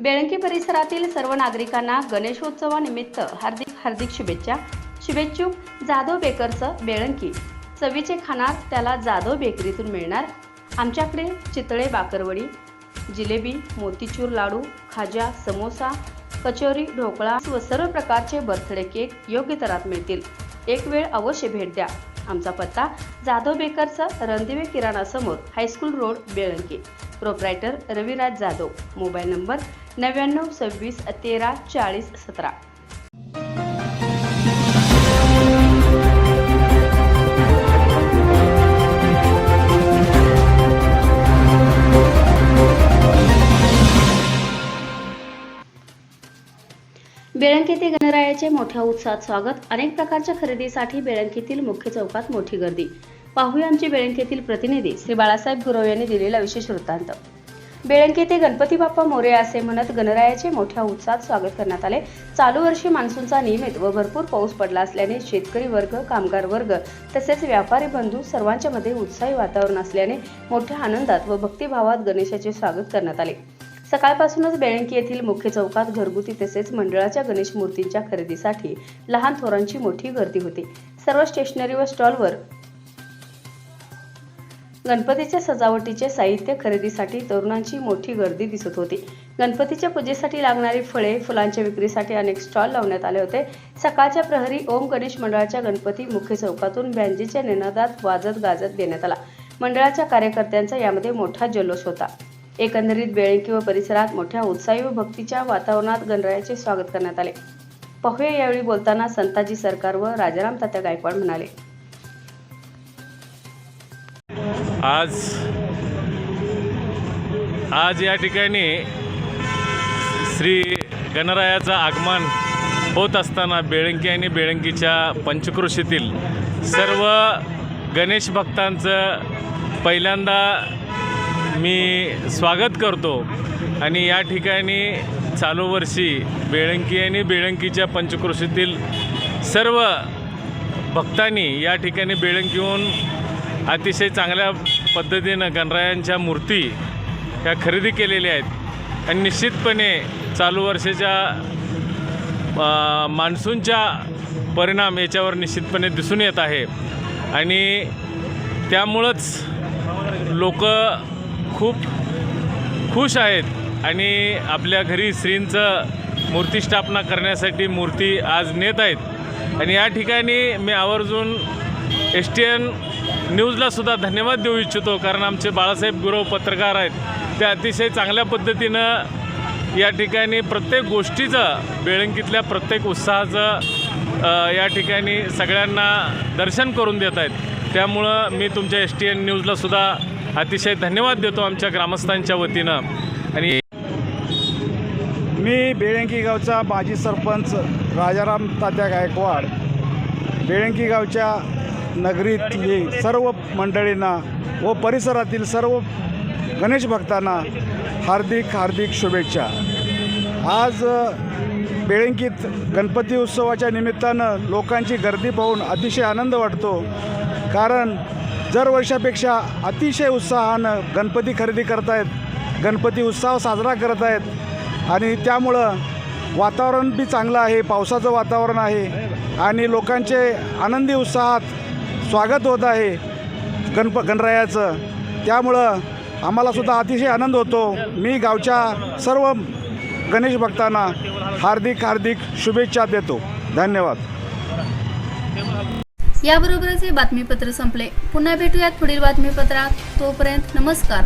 बेळंकी परिसरातील सर्व नागरिकांना गणेशोत्सवानिमित्त हार्दिक हार्दिक शुभेच्छा. शुभेच्छुक जाधव बेकरचं बेळंकी. चवीचे खाणार त्याला जाधव बेकरीतून मिळणार. आमच्याकडे चितळे बाकरवडी जिलेबी मोतीचूर लाडू खाजा समोसा कचोरी ढोकळा व सर्व प्रकारचे बर्थडे केक योग्य दरात मिळतील. एक वेळ अवश्य भेट द्या. आमचा पत्ता जाधव बेकरचं रणदिवे किराणा समोर high school road Belanki. Proprietor Raviraj Jadhav. Mobile number नव्याण्णव सव्वीस तेरा चाळीस सतरा. बेळंकी येथे गणरायाचे मोठ्या उत्साहात स्वागत. अनेक प्रकारच्या खरेदीसाठी बेळंकीतील मुख्य चौकात मोठी गर्दी. पाहूया आमचे बेळंकेतील प्रतिनिधी श्री बाळासाहेब गुरव यांनी दिलेला विशेष वृत्तांत. बेळंके ते गणपती बाप्पा मोरे असे म्हणत गणरायाचे मोठ्या उत्साहात स्वागत करण्यात आले. चालू वर्षी मान्सूनचा नियमित व भरपूर पाऊस पडला असल्याने शेतकरी वर्ग कामगार वर्ग तसेच व्यापारी बंधू सर्वांच्या मध्ये उत्साही वातावरण असल्याने मोठ्या आनंदात व भक्तिभावात गणेशाचे स्वागत करण्यात आले. सकाळपासूनच बेळंकी येथील मुख्य चौकात घरगुती तसेच मंडळाच्या गणेश मूर्तींच्या खरेदीसाठी लहान थोरांची मोठी गर्दी होती. सर्व स्टेशनरी व स्टॉलवर गणपतीच्या सजावटीचे साहित्य खरेदीसाठी तरुणांची मोठी गर्दी दिसत होती. गणपतीच्या पूजेसाठी लागणारी फळे फुलांच्या विक्रीसाठी अनेक स्टॉल लावण्यात आले होते. सकाळच्या प्रहरी ओम गणेश मंडळाच्या गणपती मुख्य चौकातून बँजेच्या निनादात वाजत गाजत देण्यात आला. मंडळाच्या कार्यकर्त्यांचा यामध्ये मोठा जल्लोष होता. एकंदरीत बेळंकी व परिसरात मोठ्या उत्साही व भक्तीच्या वातावरणात गणरायाचे स्वागत करण्यात आले. पहुया यावेळी बोलताना संताजी सरकार व राजाराम तात्या गायकवाड म्हणाले. आज आज या ठिकाणी श्री गणरायाचं आगमन होत असताना बेळंकी आणि बेळंकीच्या पंचक्रोशीतील सर्व गणेश भक्तांचं पहिल्यांदा मी स्वागत करतो. आणि या ठिकाणी चालू वर्षी बेळंकी आणि बेळंकीच्या पंचक्रोशीतील सर्व भक्तांनी या ठिकाणी बेळंकीहून अतिशय चांगल्या पद्धतीनं गणरायांच्या मूर्ती ह्या खरेदी केलेल्या आहेत. आणि निश्चितपणे चालू वर्षाच्या मान्सूनच्या परिणाम याच्यावर निश्चितपणे दिसून येत आहे. आणि त्यामुळंच लोक खूप खुश आहेत आणि आपल्या घरी श्रींचं मूर्तिस्थापना करण्यासाठी मूर्ती आज नेत आहेत. आणि या ठिकाणी मी आवर्जून एस टी एन न्यूजलासुद्धा धन्यवाद देऊ इच्छितो कारण आमचे बाळासाहेब गुरव पत्रकार आहेत. ते अतिशय चांगल्या पद्धतीनं या ठिकाणी प्रत्येक गोष्टीचं बेळंकीतल्या प्रत्येक उत्साहाचं या ठिकाणी सगळ्यांना दर्शन करून देत आहेत. त्यामुळं मी तुमच्या एस टी एन न्यूजलासुद्धा अतिशय धन्यवाद देतो आमच्या ग्रामस्थांच्या वतीनं. आणि मी बेळंकी गावचा माजी सरपंच राजाराम तात्या गायकवाड बेळंकी गावच्या नगरीतली सर्व मंडळींना व परिसरातील सर्व गणेश भक्तांना हार्दिक हार्दिक शुभेच्छा. आज बेळंकीत गणपती उत्सवाच्या निमित्तानं लोकांची गर्दी पाहून अतिशय आनंद वाटतो. कारण दर वर्षापेक्षा अतिशय उत्साहानं गणपती खरेदी करतायत गणपती उत्सव साजरा करत आहेत आणि त्यामुळं वातावरण बी चांगलं आहे पावसाचं वातावरण आहे आणि लोकांचे आनंदी उत्साहात स्वागत होत आहे गणप गणरायाचं. त्यामुळं आम्हालासुद्धा अतिशय आनंद होतो. मी गावच्या सर्व गणेश भक्तांना हार्दिक हार्दिक शुभेच्छा देतो. धन्यवाद. याबरोबरच हे बातमीपत्र संपले. पुन्हा भेटूयात पुढील बातमीपत्रात. तोपर्यंत नमस्कार.